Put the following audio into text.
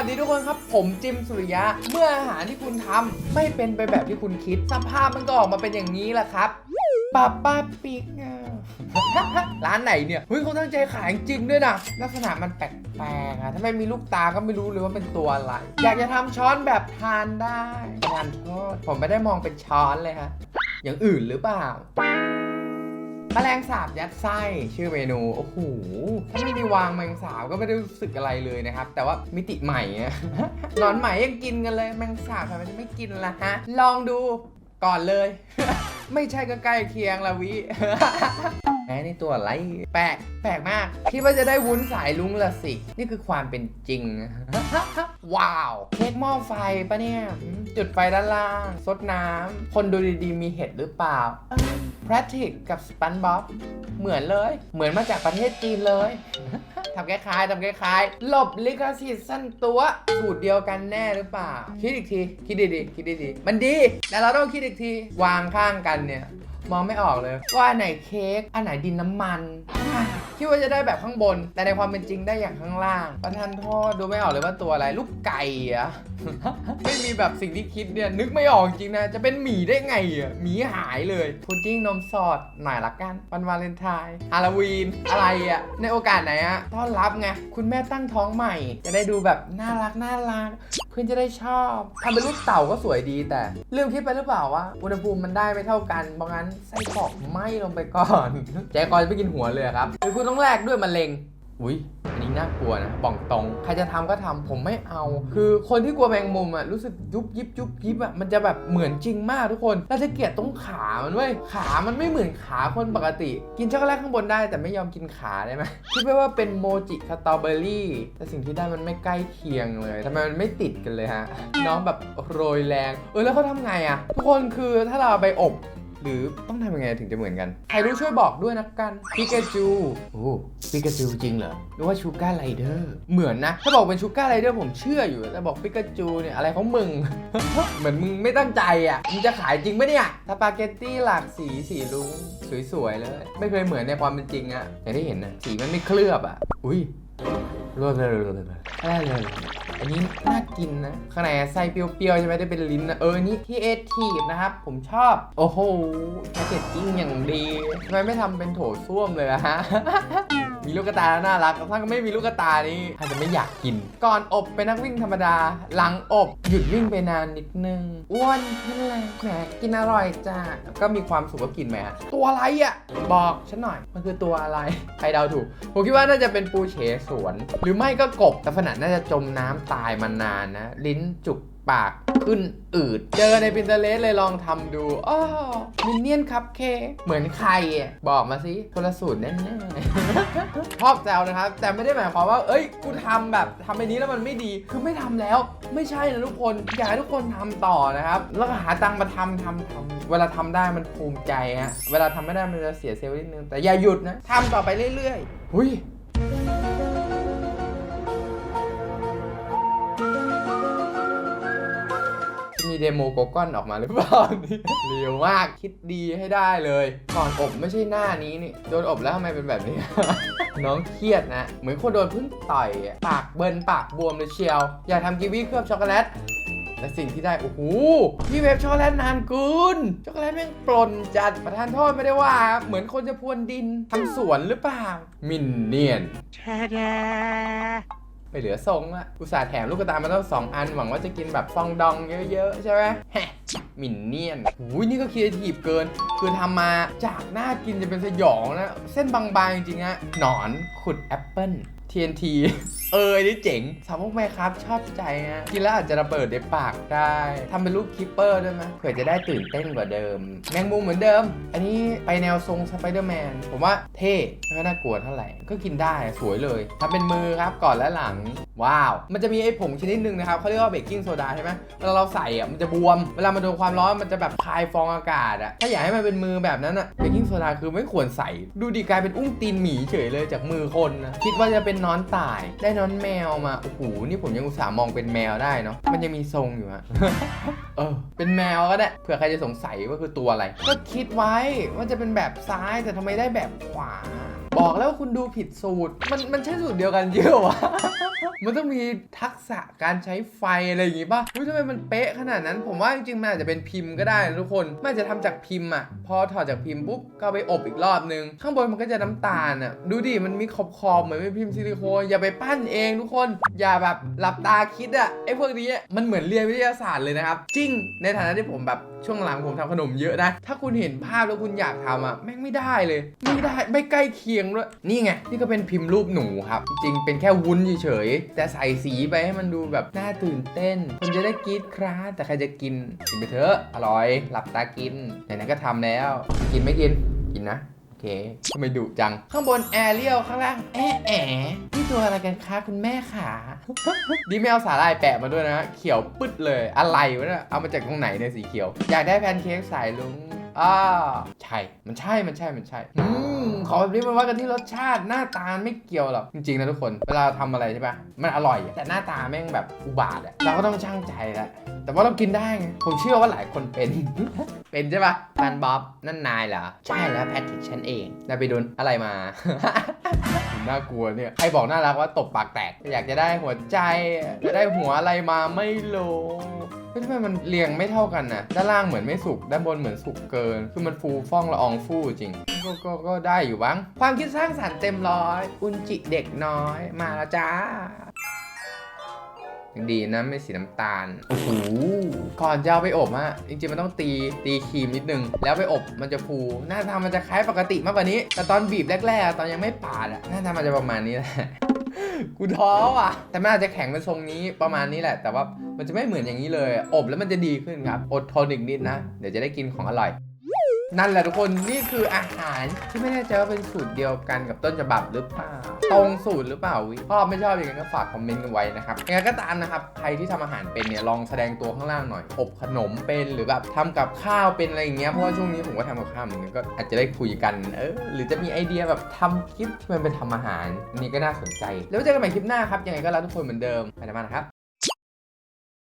วัสดีทุกคนครับ ผมจิมสุริยะ เมื่ออาหารที่คุณทำไม่เป็นไปแบบที่คุณคิด สภาพมันก็ออกมาเป็นอย่างนี้แหละครับป้าป้าปิกร้านไหนเนี่ยเฮ้ยเขาตั้งใจขายจริงด้วยนะลักษณะมันแปลกๆอะถ้าไมมีลูกตาก็ไม่รู้เลยว่าเป็นตัวอะไร อยากจะทำช้อนแบบทานได้ทานโทษผมไม่ได้มองเป็นช้อนเลยฮะอย่างอื่นหรือเปล่า มลงสาบยัดไส้ชื่อเมนู โอ้โห ถ้าไม่มีวางแมลงสาบก็ไม่ได้รู้สึกอะไรเลยนะครับ แต่ว่ามิติใหม่นอนไหมยังกินกันเลยแมลงสาบทำไมจะไม่กินล่ะฮะ ลองดูก่อนเลย ไม่ใช่ก็ใกล้เคียงละวิแมนี่ตัวไรแปลกแปลกมาก คิดว่าจะได้วุ้นสายลุงละสิ นี่คือความเป็นจริง ว้าว เค้กหม้อไฟปะเนี่ย จุดไฟด้านล่างซดน้ำคนดูดีๆ มีเห็ดหรือเปล่า แพทริกกับสปันบ๊อบเหมือนเลย เหมือนมาจากประเทศจีนเลย ทำคล้ายๆทำคล้ายๆหลบลิขสิทธิ์สั้นตัวสูตรเดียวกันแน่หรือเปล่า คิดอีกที คิดดีๆคิดดีๆมันดี แต่เราต้องคิดอีกที วางข้างกันเนี่ย มองไม่ออกเลย ว่าอันไหนเค้กอันไหนดินน้ำมัน คิดว่าจะได้แบบข้างบน แต่ในความเป็นจริงได้อย่างข้างล่าง ประทานโทษดูไม่ออกเลยว่าตัวอะไร ลูกไก่อะไม่มีแบบสิ่งที่คิดเนี่ย นึกไม่ออกจริงนะ จะเป็นหมีได้ไงอะหมีหายเลย พุดดิ้งนมสดหน่อยละกัน วันวาเลนไทน์ฮาโลวีน อะไรอะในโอกาสไหนอะต้อนรับไง คุณแม่ตั้งท้องใหม่ จะได้ดูแบบน่ารักน่ารัก เพื่อนจะได้ชอบทำเป็นลูกเต่าก็สวยดีแต่ลืมคิดไปหรือเปล่าว่าอุณหภูมิมันได้ไม่เท่ากันเพราะงั้นไส้กรอกไหม้ลงไปก่อนแจกอนจะไปกินหัวเลยอะครับหรือคุณต้องแลกด้วยมะเร็งอุ้ยอันนี้น่ากลัวนะป่องตรง ใครจะทำก็ทำผมไม่เอา คือคนที่กลัวแมงมุมอะรู้สึกยุบยิบยุบยิบอะมันจะแบบเหมือนจริงมากทุกคนแล้วจะเกลียดตรงขามันเว้ยขามันไม่เหมือนขาคนปกติ กินช็อกโกแลตข้างบนได้แต่ไม่ยอมกินขาได้ไหมคิดไปว่าเป็นโมจิสตรอเบอรี่แต่สิ่งที่ได้มันไม่ใกล้เคียงเลยทำไมมันไม่ติดกันเลยฮะน้องแบบโรยแรงเออแล้วเขาทำไงอะทุกคนคือถ้าเราไปอบ หรือต้องทำยังไงถึงจะเหมือนกัน ใครรู้ช่วยบอกด้วยนะกันปิกาจูโอ้ปิกาจูจริงเหรอหรือว่าชูการ์ไรเดอร์เหมือนนะ ถ้าบอกเป็นชูการ์ไรเดอร์ผมเชื่ออยู่แต่บอกปิกาจูเนี่ยอะไรของมึง เหมือนมึงไม่ตั้งใจอะมึงจะขายจริงไหมเนี่ยสปาเกตตี้หลากสีสีลุงสวยๆเลย ไม่เคยเหมือนในความเป็นจริงอะอย่างที่เห็นนะสีมันไม่เคลือบอะอุ้ย รวดเลยเลยเลยเลยเลยอันนี้น่ากินนะข้างในไส้เปรี้ยวๆใช่ไหมได้เป็นลิ้นนะเออนี่ที่เอทีฟนะครับ ผมชอบ โอ้โหแพคเกจจิ้งอย่างดีทำไมไม่ทำเป็นโถส้วมเลยอะฮะ มีลูกกตาน่ารัก ถ้าไม่มีลูกกตานี่ใครจะไม่อยากกิน ก่อนอบเป็นนักวิ่งธรรมดา หลังอบหยุดวิ่งไปนานนิดนึง อ้วนขึ้นเลยแหมกินอร่อยจ้าก็มีความสุขก็กินไหมฮะ ตัวอะไรอะ บอกฉันหน่อย มันคือตัวอะไร ใครเดาถูก ผมคิดว่าน่าจะเป็นปูเฉสวน หรือไม่ก็กบแต่ขนาดน่าจะจมน้ำตายมานานนะ ลิ้นจุกปาก ขึ้นอืด เจอในพินเตเลสเลยลองทำดูอ้อมินเนี่ยนคัพเค้กเหมือนใครอะบอกมาสิคนละสูตรแน่ๆชอบแซวนะครับ แต่ไม่ได้หมายความว่า เอ้ย กูทำแบบทำไปนี้แล้วมันไม่ดี คือไม่ทำแล้ว ไม่ใช่นะทุกคน อยากให้ทุกคนทำต่อนะครับ แล้วก็หาตังค์มาทำทำทำเวลาทำได้มันภูมิใจฮะ เวลาทำไม่ได้มันจะเสียเซลล์นิดนึง แต่อย่าหยุดนะทำต่อไปเรื่อยๆ หุย เดโมโกก้อนออกมาหรือเปล่านี่เร็วมากคิดดีให้ได้เลย ก่อนอบไม่ใช่หน้านี้นี่โดนอบแล้วทำไมเป็นแบบนี้ น้องเครียดนะ เหมือนคนโดนพึ่งต่อยอะปากเบิร์นปากบวมเลยเชียว อยากทำกีวีเคลือบช็อกโกแลตและสิ่งที่ได้ โอ้โห พี่เวฟช็อกโกแลตนานเกินช็อกโกแลตแม่งปลนจัดประทานโทษไม่ได้ว่า เหมือนคนจะพรวนดินทำสวนหรือเปล่า มินเนียน ไม่เหลือทรงอะอุตส่าห์แถมลูกกระตามาตั้งสองอัน หวังว่าจะกินแบบฟองดองเยอะๆ ใช่ไหมแฮะมินเนียนหูยนี่ก็ครีเอทีฟเกิน คือทำมาจากหน้ากินจะเป็นสยองนะ เส้นบางๆ จริงๆอะหนอนขุดแอปเปิ้ล TNT เอออันนี่เจ๋งสาวพวกแม่ครับชอบใจฮะกินแล้วอาจจะระเบิดในปากได้ทำเป็นลูกคิปเปอร์ได้ไหมเผื่อจะได้ตื่นเต้นกว่าเดิม แมงมุมเหมือนเดิม อันนี้ไปแนวทรงสไปเดอร์แมนผมว่าเท่ไม่น่ากลัวเท่าไหร่ ก็กินได้สวยเลยทำเป็นมือครับก่อนและหลัง ว้าว มันจะมีไอ้ผงชนิดหนึ่งนะครับเขาเรียกว่าเบกกิ้งโซดาใช่ไหมเวลาเราใส่อะมันจะบวม เวลามันโดนความร้อนมันจะแบบคายฟองอากาศอะ ถ้าอยากให้มันเป็นมือแบบนั้นอะ เบกกิ้งโซดาคือไม่ควรใส่ ดูดีกลายเป็นอุ้งตีนหมีเฉยเลยจากมือคนนะ คิดว่าจะเป็นนอนตาย ได้นอนแมวมา โอ้โห นี่ผมยังอุตส่าห์มองเป็นแมวได้เนาะ มันยังมีทรงอยู่ฮะ เออ เป็นแมวก็ได้ เผื่อใครจะสงสัยว่าคือตัวอะไร ก็คิดไว้ว่าจะเป็นแบบซ้ายแต่ทำไมได้แบบขวา บอกแล้วคุณดูผิดสูตร มันมันใช่สูตรเดียวกันเยอะวะ มันต้องมีทักษะการใช้ไฟอะไรอย่างงี้ป่ะเฮ้ยทำไมมันเป๊ะขนาดนั้น ผมว่าจริงๆมันอาจจะเป็นพิมพ์ก็ได้นะทุกคนมันจะทำจากพิมพ์อะ พอถอดจากพิมพ์ปุ๊บก็ไปอบอีกรอบนึง ข้างบนมันก็จะน้ำตาลอะ ดูดิ มันมีขอบขอบๆเหมือนเป็นพิมพ์ซิลิโคนอย่าไปปั้นเองทุกคน อย่าแบบหลับตาคิดอะไอ้พวกนี้มันเหมือนเรียนวิทยาศาสตร์เลยนะครับ จริง ในฐานะที่ผมแบบช่วงหลังผมทำขนมเยอะนะ ถ้าคุณเห็นภาพแล้วคุณอยากทำอะแม่งไม่ได้เลย ไม่ได้ไม่ใกล้เคียงด้วย นี่ไง นี่ก็เป็นพิมพ์รูปหนูครับ จริงเป็นแค่วุ้นเฉยๆ แต่ใส่สีไปให้มันดูแบบน่าตื่นเต้น คนจะได้กรีดคราแต่ใครจะกิน กินไปเถอะ อร่อย หลับตากิน ไหนๆก็ทำแล้ว กินไม่กิน กินนะโอเคทำไมดุจัง ข้างบนแอเรียลข้างล่างแอะแอะนี่ตัวอะไรกันคะคุณแม่ขาดีไม่เอาสาหร่ายแปะมาด้วยนะ เขียวปึ๊ดเลย อะไรวะเนี่ยเอามาจากตรงไหนเนี่ยสีเขียว อยากได้แพนเค้กสายลุง อ่าใช่ มันใช่ มันใช่ มันใช่อืมขอแบบนี้มาว่ากันที่รสชาติหน้าตาไม่เกี่ยวหรอกจริงๆนะทุกคน เวลาทำอะไรใช่ปะมันอร่อยแต่หน้าตาแม่งแบบอุบาทอะเราก็ต้องช่างใจแหละแต่ว่าเรากินได้ไงผมเชื่อว่าหลายคนเป็น เป็นใช่ปะฟันบ๊อบนั่นนายเหรอ ใช่แล้วแพทริกฉันเองนายไปโดนอะไรมาน่ากลัวเนี่ยใครบอกน่ารักว่าตบปากแตก อยากจะได้หัวใจจะได้หัวอะไรมาไม่รู้ ฮ้ยทำไมมันเรียงไม่เท่ากันนะด้านล่างเหมือนไม่สุก ด้านบนเหมือนสุกเกิน คือมันฟูฟ่องละอองฟู่จริงก็ก็ก็ได้อยู่บ้าง ความคิดสร้างสรรค์เต็มร้อย อุนจิเด็กน้อย มาแล้วจ้ายังดีนะไม่สีน้ำตาล โอ้โห ก่อนจะเอาไปอบฮะ จริงๆ มันต้องตีตีครีมนิดนึง แล้วไปอบมันจะฟู หน้าตามันจะคล้ายปกติมากกว่านี้ แต่ตอนบีบแรกๆ ตอนยังไม่ปาดอะหน้าตามันจะประมาณนี้แหละ กูท้อว่ะ แต่มันอาจจะแข็งเป็นทรงนี้ประมาณนี้แหละ แต่ว่ามันจะไม่เหมือนอย่างนี้เลย อบแล้วมันจะดีขึ้นครับ อดทนอีกนิดนะ เดี๋ยวจะได้กินของอร่อย นั่นแหละทุกคนนี่คืออาหารที่ไม่แน่ใจว่าเป็นสูตรเดียวกันกับต้นฉบับหรือเปล่า ตรงสูตรหรือเปล่าวิชอบไม่ชอบยังไงก็ฝากคอมเมนต์กันไว้นะครับยังไงก็ตามนะครับใครที่ทำอาหารเป็นเนี่ยลองแสดงตัวข้างล่างหน่อยอบขนมเป็นหรือแบบทำกับข้าวเป็นอะไรอย่างเงี้ยเพราะว่าช่วงนี้ผมก็ทำกับข้าวเหมือนกันก็อาจจะได้คุยกันเออหรือจะมีไอเดียแบบทำคลิปที่มันเป็นทำอาหารนี่ก็น่าสนใจ แล้วเจอกันใหม่คลิปหน้าครับยังไงก็รักทุกคนเหมือนเดิมไปแล้วมานะครับ